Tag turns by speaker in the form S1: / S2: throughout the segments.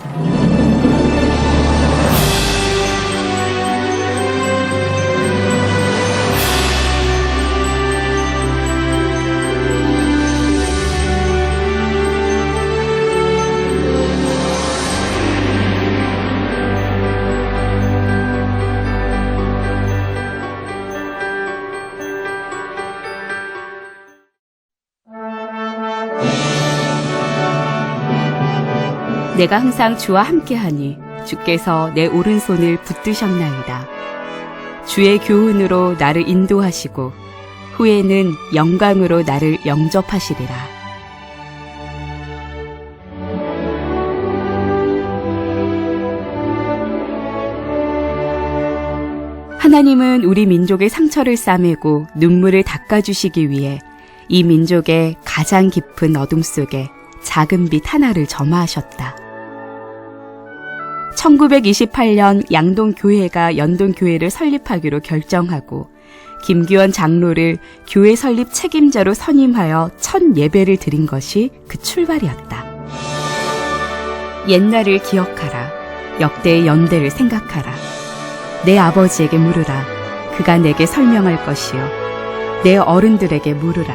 S1: Thank you. 내가 항상 주와 함께하니 주께서 내 오른손을 붙드셨나이다. 주의 교훈으로 나를 인도하시고 후에는 영광으로 나를 영접하시리라. 하나님은 우리 민족의 상처를 싸매고 눈물을 닦아주시기 위해 이 민족의 가장 깊은 어둠 속에 작은 빛 하나를 점화하셨다. 1928년 양동교회가 연동교회를 설립하기로 결정하고 김규원 장로를 교회 설립 책임자로 선임하여 첫 예배를 드린 것이 그 출발이었다. 옛날을 기억하라. 역대의 연대를 생각하라. 내 아버지에게 물으라. 그가 내게 설명할 것이요. 내 어른들에게 물으라.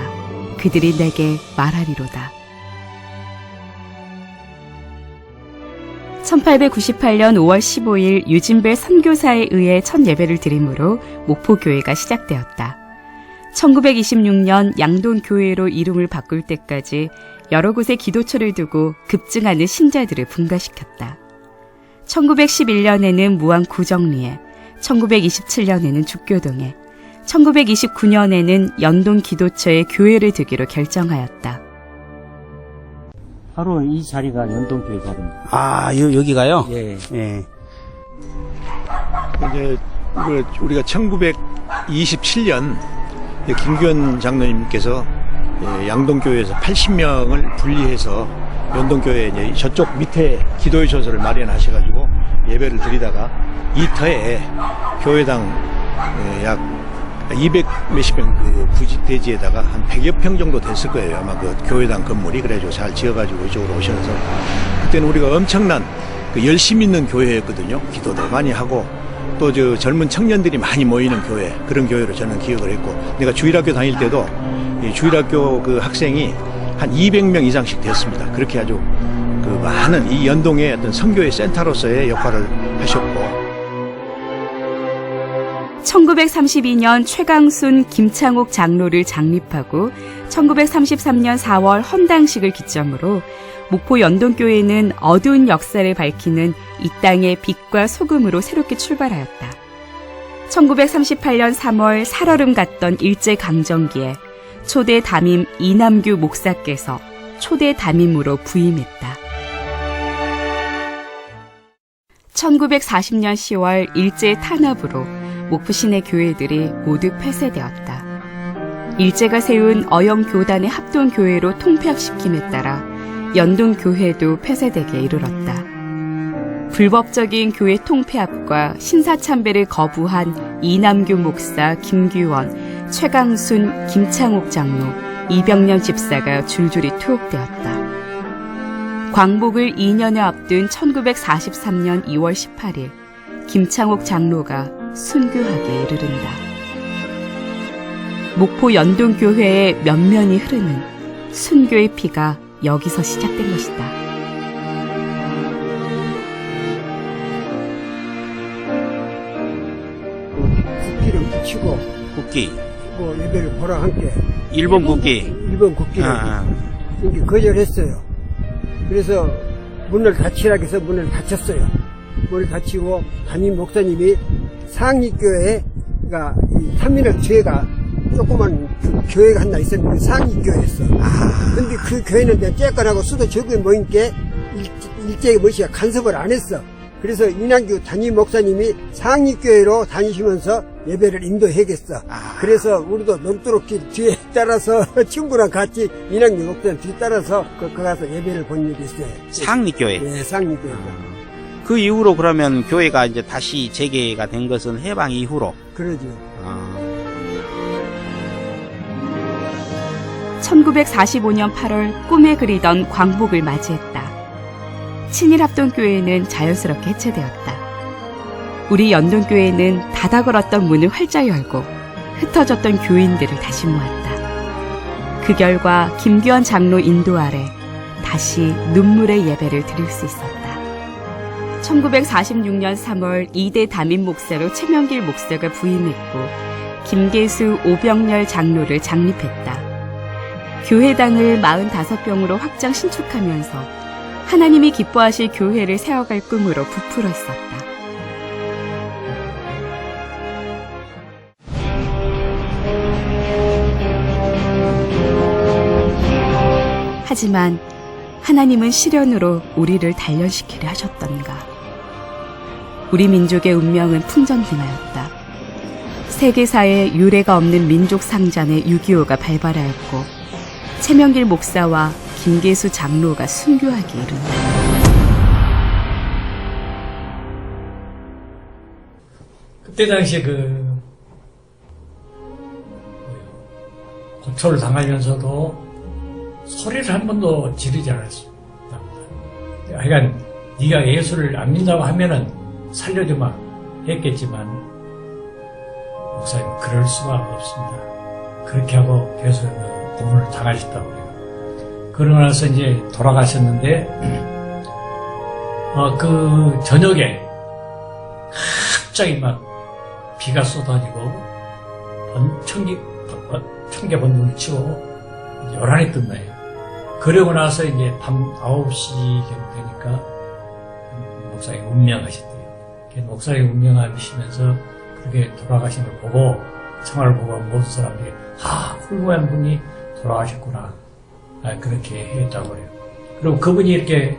S1: 그들이 내게 말하리로다. 1898년 5월 15일 유진벨 선교사에 의해 첫 예배를 드림으로 목포교회가 시작되었다. 1926년 양동교회로 이름을 바꿀 때까지 여러 곳에 기도처를 두고 급증하는 신자들을 분가시켰다. 1911년에는 무안 구정리에, 1927년에는 죽교동에, 1929년에는 연동 기도처에 교회를 두기로 결정하였다.
S2: 바로 이 자리가 연동교회 자리입니다.
S3: 아, 여, 여기가요?
S2: 예.
S3: 예.
S4: 이제 그 우리가 1927년 김규현 장로님께서 예, 양동교회에서 80명을 분리해서 연동교회 이제 저쪽 밑에 기도의 처소를 마련하셔가지고 예배를 드리다가 이 터에 교회당 예, 약 200 몇십 평 그 부지 대지에다가 한 100여 평 정도 됐을 거예요. 아마 그 교회당 건물이 그래가지고 잘 지어가지고 이쪽으로 오셔서 그때는 우리가 엄청난 그 열심 있는 교회였거든요. 기도도 많이 하고 또 저 젊은 청년들이 많이 모이는 교회 그런 교회로 저는 기억을 했고 내가 주일학교 다닐 때도 이 주일학교 그 학생이 한 200명 이상씩 됐습니다. 그렇게 아주 그 많은 이 연동의 어떤 선교의 센터로서의 역할을 하셨고
S1: 1932년 최강순 김창옥 장로를 장립하고 1933년 4월 헌당식을 기점으로 목포 연동교회는 어두운 역사를 밝히는 이 땅의 빛과 소금으로 새롭게 출발하였다. 1938년 3월 살얼음 갔던 일제강점기에 초대 담임 이남규 목사께서 초대 담임으로 부임했다. 1940년 10월 일제 탄압으로 시내 교회들이 모두 폐쇄되었다. 일제가 세운 어영 교단의 합동 교회로 통폐합시킴에 따라 연동 교회도 폐쇄되게 이르렀다. 불법적인 교회 통폐합과 신사참배를 거부한 이남규 목사 김규원, 최강순, 김창옥 장로, 이병년 집사가 줄줄이 투옥되었다. 광복을 2년여 앞둔 1943년 2월 18일 김창옥 장로가 순교하게 이르른다. 목포 연동교회의 면면이 흐르는 순교의 피가 여기서 시작된 것이다.
S5: 국기를 붙이고
S3: 국기.
S5: 뭐 예배를 보라 함께
S3: 일본 국기.
S5: 일본 국기를
S3: 아,
S5: 이렇게 거절했어요. 그래서 문을 닫히라 해서 문을 닫혔어요. 문을 닫히고 담임 목사님이 상립교회가 이 삼민을 교회가 조그만 그 교회가 하나 있었는데 상립교회였어. 근데 그 교회는 그냥 쬐깐하고 수도 적게 모이니까 일- 일제의 머시가 간섭을 안 했어. 그래서 이남규 담임 목사님이 상립교회로 다니시면서 예배를 인도해야겠어. 그래서 우리도 넘도록길 뒤에 따라서 친구랑 같이 이남규 목사님 뒤 따라서 그, 그 가서 예배를 본 일이 있어요.
S3: 상립교회.
S5: 예, 상립교회.
S3: 그 이후로 그러면 교회가 이제 다시 재개가 된 것은 해방 이후로.
S5: 그러죠.
S3: 아,
S1: 1945년 8월 꿈에 그리던 광복을 맞이했다. 친일 합동교회는 자연스럽게 해체되었다. 우리 연동교회는 닫아 걸었던 문을 활짝 열고 흩어졌던 교인들을 다시 모았다. 그 결과 김규환 장로 인도 아래 다시 눈물의 예배를 드릴 수 있었다. 1946년 3월 2대 담임 목사로 최명길 목사가 부임했고 김계수 오병렬 장로를 장립했다. 교회당을 45병으로 확장 신축하면서 하나님이 기뻐하실 교회를 세워갈 꿈으로 부풀어 있었다. 하지만 하나님은 시련으로 우리를 단련시키려 하셨던가. 우리 민족의 운명은 풍전등하였다. 세계사에 유례가 없는 민족 상잔의 6.25가 발발하였고, 최명길 목사와 김계수 장로가 순교하기 이른다.
S6: 그때 당시에 그 고초를 당하면서도 소리를 한 번도 지르지 않았습니다. 하여간 네가 예수를 안 믿는다고 하면은 살려주마 했겠지만 목사님 그럴 수가 없습니다. 그렇게 하고 계속 그 고문을 당하셨다고요. 그러고 나서 이제 돌아가셨는데 어, 그 저녁에 갑자기 막 비가 쏟아지고 번, 번- 천개 번둥이 치고 요란히 뜬 거예요. 그러고 나서 이제 밤 9시 경 되니까 목사님 운명하셨대요. 그 목사님 운명하시면서 그렇게 돌아가신 걸 보고 생활을 보고 모든 사람들이 아 훌륭한 분이 돌아가셨구나 아, 그렇게 했다고 그래요. 그리고 그분이 이렇게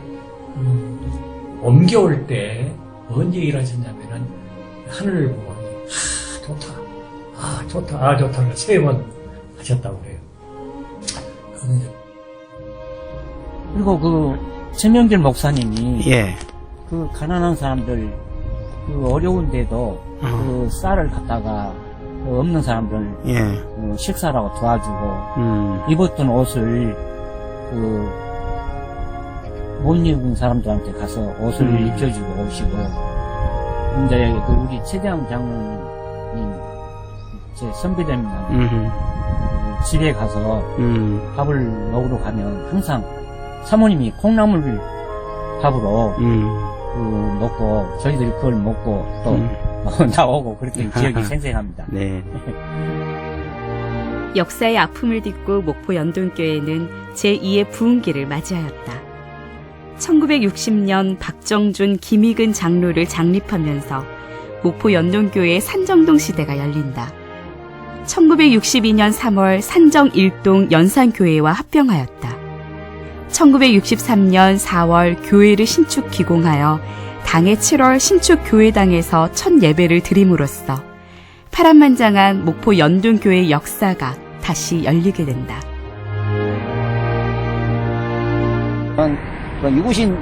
S6: 음, 옮겨올 때 언제 일하셨냐면은 하늘을 보고 아 좋다 아 좋다 아 좋다 세번 하셨다고 그래요.
S2: 그리고 그 최명길 목사님이
S3: 예.
S2: 그 가난한 사람들 그 어려운데도
S3: 어.
S2: 그 쌀을 갖다가 그 없는 사람들
S3: 예.
S2: 그 식사라고 도와주고
S3: 음.
S2: 입었던 옷을 그 못 입은 사람들한테 가서 옷을
S3: 음.
S2: 입혀주고 오시고 근데 그 우리 최대한 장로님 제 선배됩니다.
S3: 음.
S2: 그 집에 가서
S3: 음.
S2: 밥을 먹으러 가면 항상 사모님이 콩나물 밥으로
S3: 음.
S2: 그 먹고 저희들이 그걸 먹고 또
S3: 음.
S2: 나오고 그렇게 기억이 생생합니다.
S3: 네.
S1: 역사의 아픔을 딛고 목포 연돈교회는 제2의 부흥기를 맞이하였다. 1960년 박정준, 김희근 장로를 장립하면서 목포 연돈교회의 산정동 시대가 열린다. 1962년 3월 산정 일동 연산교회와 합병하였다. 1963년 4월 교회를 신축 기공하여 당해 7월 신축 교회당에서 첫 예배를 드림으로써 파란만장한 목포 연돈교회 역사가 다시 열리게 된다.
S7: 그 유신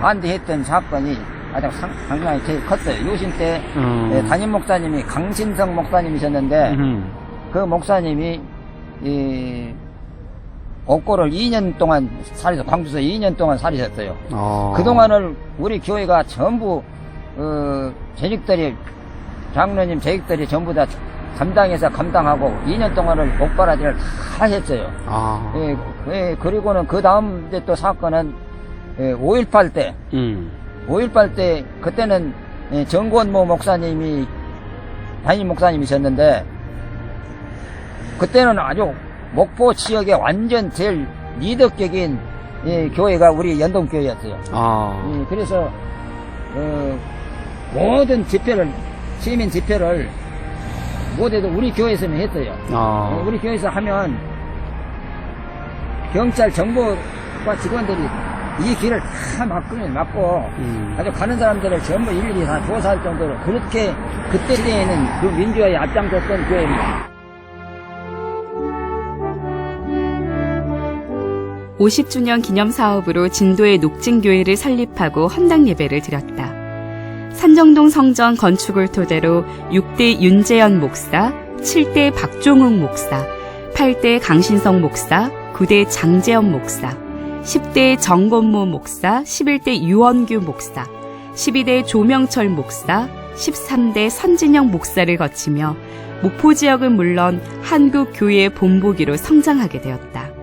S7: 반대했던 사건이 가장 상, 상당히 제일 컸어요. 유신 때
S3: 음.
S7: 예, 담임 목사님이 강신성 목사님이셨는데
S3: 음.
S7: 그 목사님이 이 옥고를 2년 동안 살이서 광주에서 2년 동안 살이셨어요.
S3: 어.
S7: 그동안을 우리 교회가 전부 어, 재직들이 장로님 재직들이 전부 다 감당해서 감당하고 2년 동안을 옥바라지를 다 하셨어요.
S3: 아.
S7: 예, 예, 그리고는 그 다음 이제 또 사건은 예, 5.18 때,
S3: 음.
S7: 5.18 때 그때는 예, 정권모 목사님이 담임 목사님이셨는데 그때는 아주 목포 지역의 완전 제일 리더격인 예, 교회가 우리 연동교회였어요.
S3: 아.
S7: 예, 그래서 어, 모든 집회를 시민 집회를 모두도 우리 교회에서만 했어요.
S3: 아.
S7: 어, 우리 교회에서 하면 경찰 정보과 직원들이 이 길을 다 막으면 막고
S3: 음.
S7: 아주 가는 사람들을 전부 일일이 다 조사할 정도로 그렇게 그때 때에는 그 민주화에 앞장섰던 교회입니다.
S1: 50주년 기념 사업으로 진도의 녹진교회를 설립하고 헌당 예배를 드렸다. 산정동 성전 건축을 토대로 6대 윤재현 목사, 7대 박종욱 목사, 8대 강신성 목사, 9대 장재현 목사, 10대 정건모 목사, 11대 유원규 목사, 12대 조명철 목사, 13대 선진영 목사를 거치며 목포 지역은 물론 한국 교회의 본보기로 성장하게 되었다.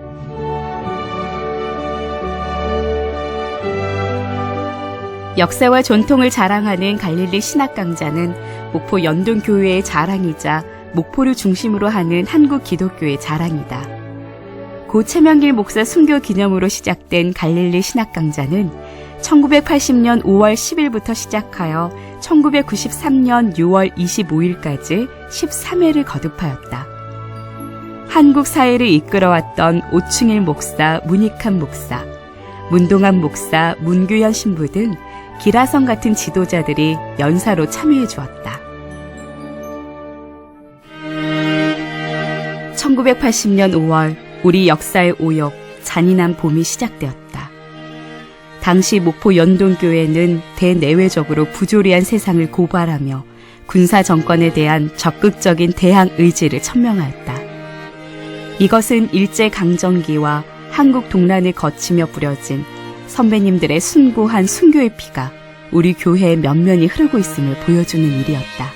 S1: 역사와 전통을 자랑하는 갈릴리 신학강자는 목포 연동 교회의 자랑이자 목포를 중심으로 하는 한국 기독교의 자랑이다. 고 최명길 목사 순교 기념으로 시작된 갈릴리 신학강자는 1980년 5월 10일부터 시작하여 1993년 6월 25일까지 13회를 거듭하였다. 한국 사회를 이끌어왔던 오충일 목사, 문익한 목사, 문동한 목사, 문규현 신부 등 기라성 같은 지도자들이 연사로 참여해 주었다. 1980년 5월 우리 역사의 오역, 잔인한 봄이 시작되었다. 당시 목포 연동교회는 대내외적으로 부조리한 세상을 고발하며 군사 정권에 대한 적극적인 대항 의지를 천명하였다. 이것은 일제 강점기와 한국 동란을 거치며 부려진 선배님들의 숭고한 순교의 피가 우리 교회의 면면이 흐르고 있음을 보여주는 일이었다.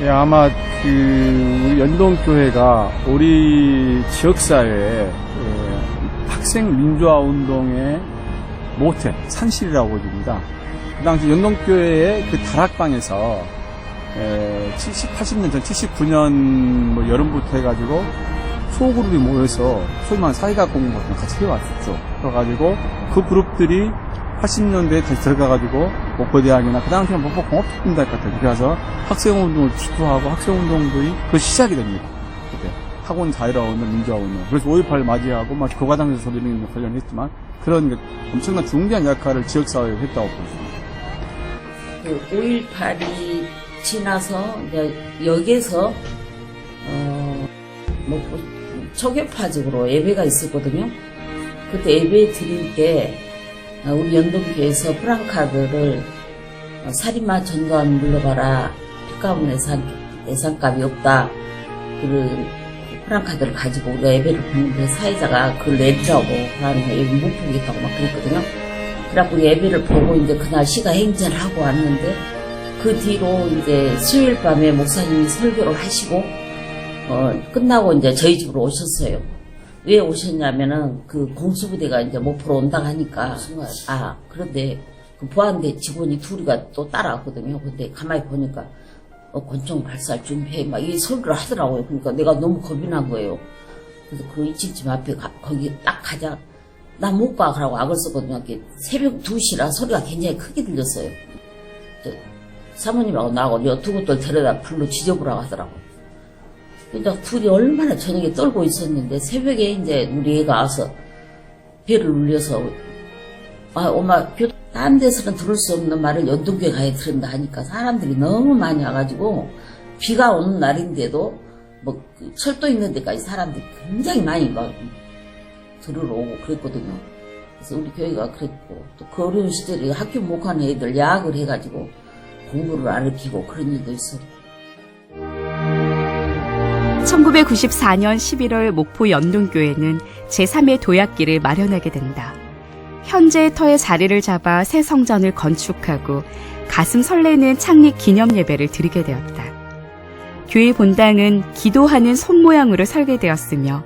S8: 예, 아마 그 연동교회가 우리 지역사회에 예, 학생 민주화 운동의 모태, 산실이라고 보입니다. 그 당시 연동교회의 그 다락방에서 예, 70, 80년 전 79년 뭐 여름부터 해가지고 소그룹이 모여서 소위 말하는 사회학 공부 같은 거 같이 해왔었죠. 그래가지고 그 그룹들이 80년대에 다시 들어가가지고 목포대학이나 그 당시에 목포 공업특공대학 같은 데 가서 학생운동을 주도하고 학생운동들이 그 시작이 됩니다. 그때 학원 자유화 운동, 민주화 운동. 그래서 5.18을 맞이하고 막 교과당에서 소리는 관련했지만 그런 그 엄청난 중대한 역할을 지역사회에 했다고 보십니다.
S9: 그 5.18이 지나서 여기에서 어, 뭐 초계파적으로 예배가 있었거든요. 그때 예배 드릴 때 어, 우리 연동교에서 프랑카드를 어, 살인마 전두환 물러가라 핏가문 예산, 예산값이 없다 그런 프랑카드를 가지고 우리가 예배를 보는데 사회자가 그걸 내리라고 하는 예배 못 보겠다고 막 그랬거든요. 그래갖고 예배를 보고 이제 그날 시가 행전을 하고 왔는데 그 뒤로 이제 수요일 밤에 목사님이 설교를 하시고 어, 끝나고 이제 저희 집으로 오셨어요. 왜 오셨냐면은 그 공수부대가 이제 목포로 온다고 하니까 아 그런데 그 보안대 직원이 둘이가 또 따라왔거든요. 근데 가만히 보니까 어, 권총 발사할 준비해 막이 설교를 하더라고요. 그러니까 내가 너무 겁이 난 거예요. 그래서 그 이집집 앞에 가- 거기 딱 가자. 나못 가. 그러고 악을 썼거든요. 새벽 2시라 소리가 굉장히 크게 들렸어요. 저 사모님하고 나하고 여 두 곳들 데려다 불로 지져보라고 하더라고. 그러니까 둘이 얼마나 저녁에 떨고 있었는데 새벽에 이제 우리 애가 와서 배를 울려서 아 엄마 교- 딴 데서는 들을 수 없는 말을 연동교회 가야 들은다 하니까 사람들이 너무 많이 와가지고 비가 오는 날인데도 뭐그 철도 있는 데까지 사람들이 굉장히 많이 막 들으러 오고 그랬거든요. 그래서 우리 교회가 그랬고 또 그 어려운 시절에 학교 못 가는 애들 야학을 해가지고 공부를 가르치고 그런 일도 있었고
S1: 1994년 11월 목포 연동교회는 제3의 도약기를 마련하게 된다. 현재의 터에 자리를 잡아 새 성전을 건축하고 가슴 설레는 창립 기념 예배를 드리게 되었다. 교회 본당은 기도하는 손 모양으로 설계되었으며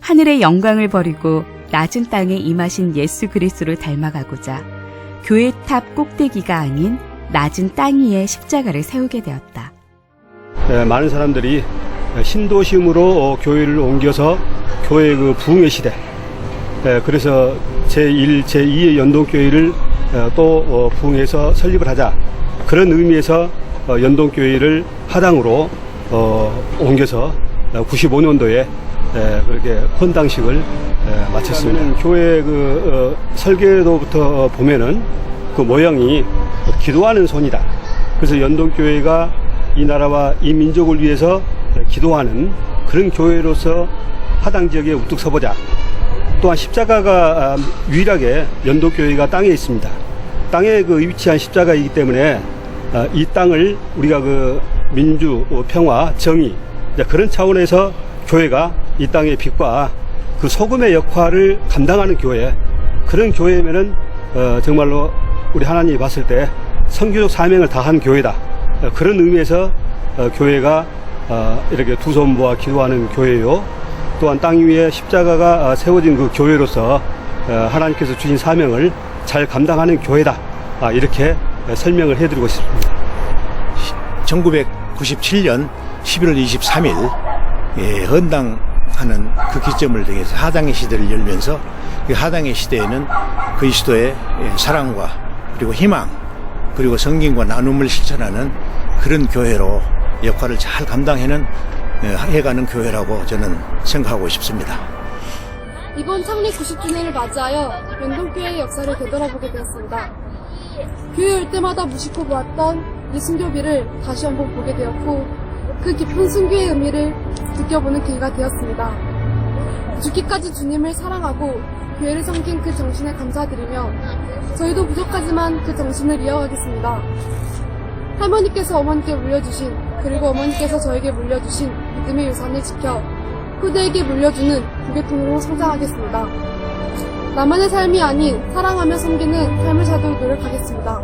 S1: 하늘의 영광을 버리고 낮은 땅에 임하신 예수 그리스도를 닮아가고자 교회 탑 꼭대기가 아닌 낮은 땅 위에 십자가를 세우게 되었다.
S10: 예, 많은 사람들이 신도심으로 어, 교회를 옮겨서 교회 그 부흥의 시대. 예, 그래서 제1, 제2의 연동교회를 어, 또 어, 부흥해서 설립을 하자. 그런 의미에서 어, 연동교회를 하당으로 어, 옮겨서 95년도에 그렇게 헌당식을 예, 마쳤습니다. 교회 그 어, 설계도부터 보면은 그 모양이 기도하는 손이다. 그래서 연동교회가 이 나라와 이 민족을 위해서 기도하는 그런 교회로서 하당 지역에 우뚝 서보자. 또한 십자가가 아, 유일하게 연도교회가 땅에 있습니다. 땅에 그 위치한 십자가이기 때문에 아, 이 땅을 우리가 그 민주, 어, 평화, 정의 그런 차원에서 교회가 이 땅의 빛과 그 소금의 역할을 감당하는 교회 그런 교회면은 어, 정말로 우리 하나님이 봤을 때 선교적 사명을 다한 교회다. 어, 그런 의미에서 어, 교회가 어, 이렇게 두 손 모아 기도하는 교회요. 또한 땅 위에 십자가가 어, 세워진 그 교회로서 어, 하나님께서 주신 사명을 잘 감당하는 교회다. 아, 이렇게 어, 설명을 해드리고 싶습니다.
S4: 1997년 11월 23일 예, 헌당하는 그 기점을 통해서 하당의 시대를 열면서 그 하당의 시대에는 그리스도의 예, 사랑과 그리고 희망 그리고 성경과 나눔을 실천하는 그런 교회로 역할을 잘 감당해는 예, 해가는 교회라고 저는 생각하고 싶습니다.
S11: 이번 창립 90주년을 맞이하여 연동교회의 역사를 되돌아보게 되었습니다. 교회 올 때마다 무심코 보았던 이 순교비를 다시 한번 보게 되었고 그 깊은 순교의 의미를 느껴보는 기회가 되었습니다. 죽기까지 주님을 사랑하고 교회를 섬긴 그 정신에 감사드리며 저희도 부족하지만 그 정신을 이어가겠습니다. 할머니께서 어머니께 물려주신 그리고 어머니께서 저에게 물려주신 믿음의 유산을 지켜 후대에게 물려주는 부교통으로 성장하겠습니다. 나만의 삶이 아닌 사랑하며 섬기는 삶을 살도록 노력하겠습니다.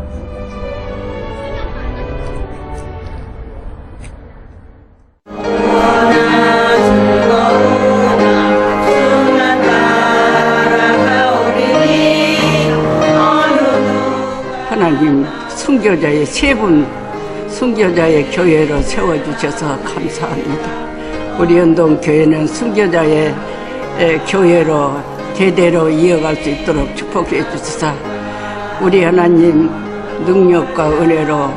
S12: 하나님 순교자의 세분 순교자의 교회로 세워주셔서 감사합니다. 우리 연동 교회는 순교자의 에, 교회로 대대로 이어갈 수 있도록 축복해 주시사 우리 하나님 능력과 은혜로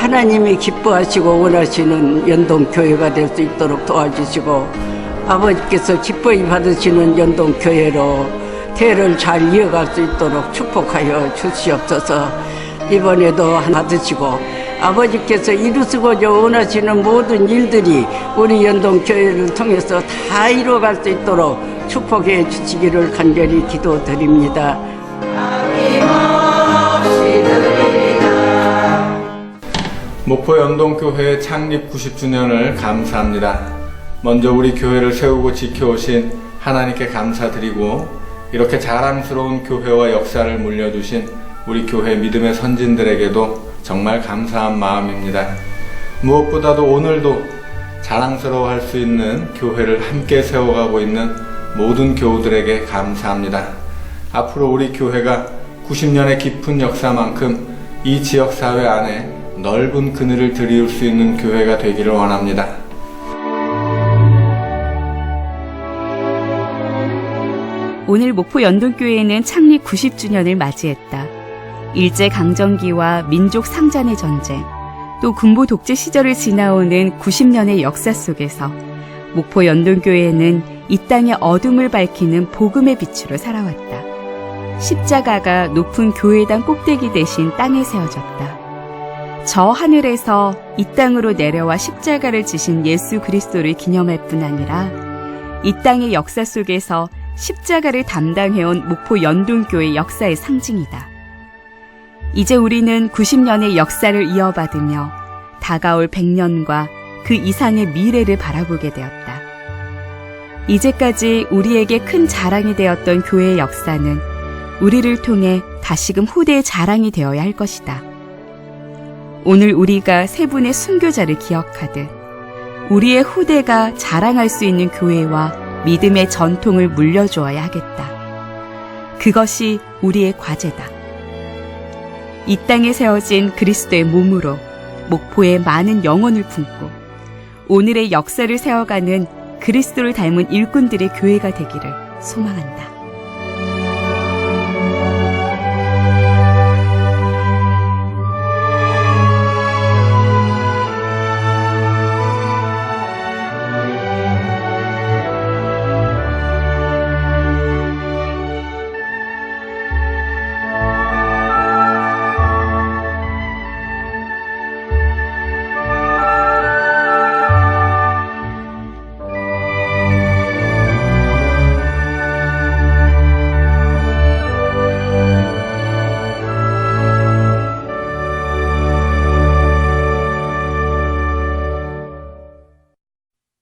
S12: 하나님이 기뻐하시고 원하시는 연동 교회가 될 수 있도록 도와주시고 아버지께서 기뻐히 받으시는 연동 교회로 대를 잘 이어갈 수 있도록 축복하여 주시옵소서 이번에도 받으시고 아버지께서 이루시고자 원하시는 모든 일들이 우리 연동교회를 통해서 다 이루어갈 수 있도록 축복해 주시기를 간절히 기도드립니다.
S13: 목포 연동교회 창립 90주년을 감사합니다. 먼저 우리 교회를 세우고 지켜오신 하나님께 감사드리고 이렇게 자랑스러운 교회와 역사를 물려주신 우리 교회 믿음의 선진들에게도 정말 감사한 마음입니다. 무엇보다도 오늘도 자랑스러워 할 수 있는 교회를 함께 세워가고 있는 모든 교우들에게 감사합니다. 앞으로 우리 교회가 90년의 깊은 역사만큼 이 지역 사회 안에 넓은 그늘을 들이울 수 있는 교회가 되기를 원합니다.
S1: 오늘 목포 연동교회는 창립 90주년을 맞이했다. 일제 강점기와 민족 상잔의 전쟁, 또 군부 독재 시절을 지나오는 90년의 역사 속에서 목포 연동교회는 이 땅의 어둠을 밝히는 복음의 빛으로 살아왔다. 십자가가 높은 교회당 꼭대기 대신 땅에 세워졌다. 저 하늘에서 이 땅으로 내려와 십자가를 지신 예수 그리스도를 기념할 뿐 아니라 이 땅의 역사 속에서 십자가를 담당해온 목포 연동교회 역사의 상징이다. 이제 우리는 90년의 역사를 이어받으며 다가올 100년과 그 이상의 미래를 바라보게 되었다. 이제까지 우리에게 큰 자랑이 되었던 교회의 역사는 우리를 통해 다시금 후대의 자랑이 되어야 할 것이다. 오늘 우리가 세 분의 순교자를 기억하듯 우리의 후대가 자랑할 수 있는 교회와 믿음의 전통을 물려주어야 하겠다. 그것이 우리의 과제다. 이 땅에 세워진 그리스도의 몸으로 목포에 많은 영혼을 품고 오늘의 역사를 세워가는 그리스도를 닮은 일꾼들의 교회가 되기를 소망한다.